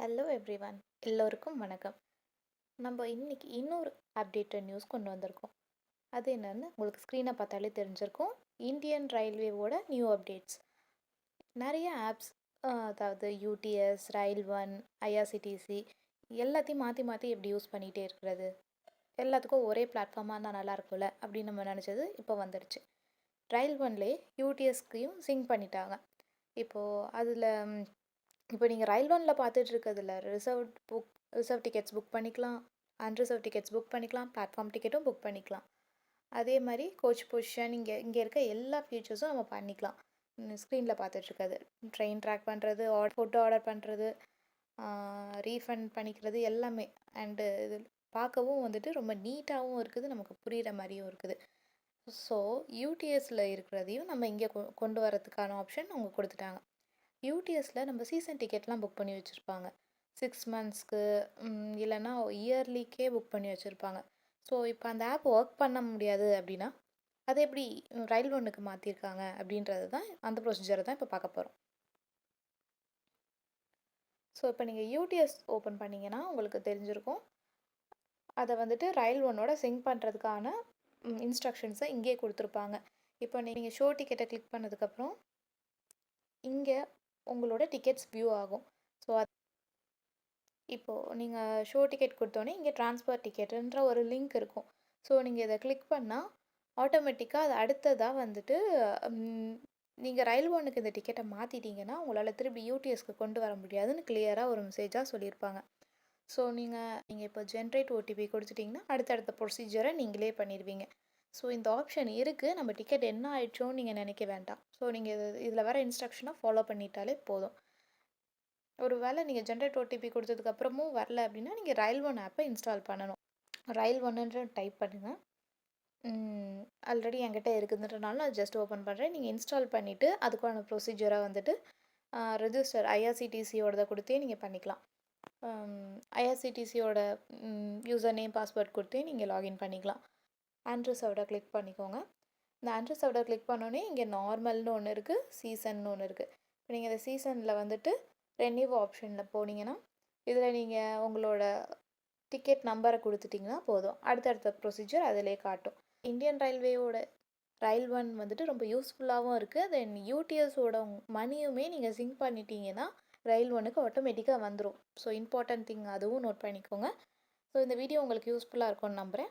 Hello everyone எல்லோருக்கும் வணக்கம். நம்ம இன்னைக்கு இன்னொரு அப்டேட்டட் நியூஸ் கொண்டு வந்திருக்கோம். அது என்னென்னு உங்களுக்கு ஸ்க்ரீனை பார்த்தாலே தெரிஞ்சிருக்கும். இந்தியன் ரயில்வேவோட நியூ அப்டேட்ஸ் நிறைய ஆப்ஸ் அதாவது யூடிஎஸ் ரயில் ஒன் ஐஆர்சிடிசி எல்லாத்தையும் மாற்றி மாற்றி எப்படி யூஸ் பண்ணிகிட்டே இருக்கிறது? எல்லாத்துக்கும் ஒரே பிளாட்ஃபார்மாக இருந்தால் நல்லா இருக்கும்ல அப்படின்னு நம்ம நினச்சது இப்போ வந்துடுச்சு ரயில் ஒன்லேயே யூடிஎஸ்க்கையும் சிங்க் பண்ணிட்டாங்க. இப்போது அதில் இப்போ நீங்கள் ரயில்வேனில் பார்த்துட்டு இருக்கிறதுல reserve book reserve tickets book பண்ணிக்கலாம். அன்ரிசர்வ் டிக்கெட்ஸ் புக் பண்ணிக்கலாம். பிளாட்ஃபார்ம் டிக்கெட்டும் புக் பண்ணிக்கலாம். அதே மாதிரி கோச் பொசிஷன் இங்கே இங்கே இருக்க எல்லா ஃபீச்சர்ஸும் நம்ம பண்ணிக்கலாம். ஸ்க்ரீனில் பார்த்துட்ருக்காது ட்ரெயின் ட்ராக் பண்ணுறது ஆட் ஃபுட்டு ஆர்டர் பண்ணுறது ரீஃபண்ட் பண்ணிக்கிறது எல்லாமே. அண்டு இது பார்க்கவும் வந்துட்டு ரொம்ப நீட்டாகவும் இருக்குது. நமக்கு புரிகிற மாதிரியும் இருக்குது. ஸோ யூடிஎஸில் இருக்கிறதையும் நம்ம இங்கே கொ கொண்டு வரதுக்கான ஆப்ஷன் அவங்க கொடுத்துட்டாங்க. யூடிஎஸில் நம்ம சீசன் டிக்கெட்லாம் புக் பண்ணி வச்சுருப்பாங்க. சிக்ஸ் மந்த்ஸ்க்கு இல்லைன்னா இயர்லிக்கே புக் பண்ணி வச்சுருப்பாங்க. ஸோ இப்போ அந்த ஆப் ஒர்க் பண்ண முடியாது அப்படின்னா அதை எப்படி ரயில் ஒன்றுக்கு மாற்றிருக்காங்க அப்படின்றது தான் அந்த ப்ரொசீஜரை தான் இப்போ பார்க்க போகிறோம் ஸோ இப்போ நீங்கள் யூடிஎஸ் ஓப்பன் பண்ணிங்கன்னா உங்களுக்கு தெரிஞ்சிருக்கும். அதை வந்துட்டு ரயில் ஒன்னோட சிங்க் பண்ணுறதுக்கான இன்ஸ்ட்ரக்ஷன்ஸை இங்கேயே கொடுத்துருப்பாங்க. இப்போ நீங்கள் ஷோ டிக்கெட்டை கிளிக் பண்ணதுக்கப்புறம் இங்கே உங்களோட டிக்கெட்ஸ் வியூ ஆகும். ஸோ அது இப்போது நீங்கள் ஷோ டிக்கெட் கொடுத்தோன்னே இங்கே ட்ரான்ஸ்ஃபர் டிக்கெட்டுன்ற ஒரு லிங்க் இருக்கும். ஸோ நீங்கள் இதை கிளிக் பண்ணால் ஆட்டோமேட்டிக்காக அது அடுத்ததாக வந்துட்டு நீங்கள் ரயில் ஒன்றுக்கு இந்த டிக்கெட்டை மாற்றிட்டீங்கன்னா உங்களால் திருப்பி யூடிஎஸ்க்கு கொண்டு வர முடியாதுன்னு கிளியராக ஒரு மெசேஜாக சொல்லியிருப்பாங்க. ஸோ நீங்கள் நீங்கள் இப்போ ஜென்ரேட் ஓடிபி கொடுத்துட்டிங்கன்னா அடுத்தடுத்த ப்ரொசீஜரை நீங்களே பண்ணிடுவீங்க. ஸோ இந்த ஆப்ஷன் இருக்குது நம்ம டிக்கெட் என்ன ஆயிடுச்சோன்னு நீங்கள் நினைக்க வேண்டாம். ஸோ நீங்கள் இது இதில் வர இன்ஸ்ட்ரக்ஷனை ஃபாலோ பண்ணிட்டாலே போதும். ஒரு வேளை நீங்கள் ஜென்ரேட் ஓடிபி கொடுத்ததுக்கப்புறமும் வரல அப்படின்னா நீங்கள் ரயில் ஒன் ஆப்பை இன்ஸ்டால் பண்ணணும். ரயில் ஒன்னுன்ற டைப் பண்ணுங்கள் ஆல்ரெடி என்கிட்ட இருக்குதுன்றனால நான் ஜஸ்ட் ஓப்பன் பண்ணுறேன் நீங்கள் இன்ஸ்டால் பண்ணிவிட்டு அதுக்கான ப்ரொசீஜராக வந்துட்டு ரெஜிஸ்டர் ஐஆர்சிடிசியோடதை கொடுத்தே நீங்கள் பண்ணிக்கலாம். ஐஆர்சிடிசியோட யூசர் நேம் பாஸ்வேர்ட் கொடுத்தே நீங்கள் லாகின் பண்ணிக்கலாம். ஆண்ட்ரஸோட கிளிக் பண்ணிக்கோங்க. இந்த ஆண்ட்ரஸோட கிளிக் பண்ணோன்னே இங்கே நார்மல்னு ஒன்று இருக்குது சீசன்னு ஒன்று இருக்குது இப்போ நீங்கள் இந்த சீசனில் வந்துட்டு ரெனியூ ஆப்ஷனில் போனீங்கன்னா இதில் நீங்கள் உங்களோட டிக்கெட் நம்பரை கொடுத்துட்டிங்கன்னா போதும். அடுத்தடுத்த ப்ரொசீஜர் அதிலே காட்டும். இந்தியன் ரயில்வேயோட ரயில் ஒன் வந்துட்டு ரொம்ப யூஸ்ஃபுல்லாகவும் இருக்குது தென் யூடிஎஸோட மணியுமே நீங்கள் சிங்க் பண்ணிட்டீங்கன்னா ரயில் ஒன்றுக்கு ஆட்டோமேட்டிக்காக வந்துடும் ஸோ இம்பார்ட்டன்ட் திங் அதுவும் நோட் பண்ணிக்கோங்க. ஸோ இந்த வீடியோ உங்களுக்கு யூஸ்ஃபுல்லாக இருக்கும்னு நம்புகிறேன்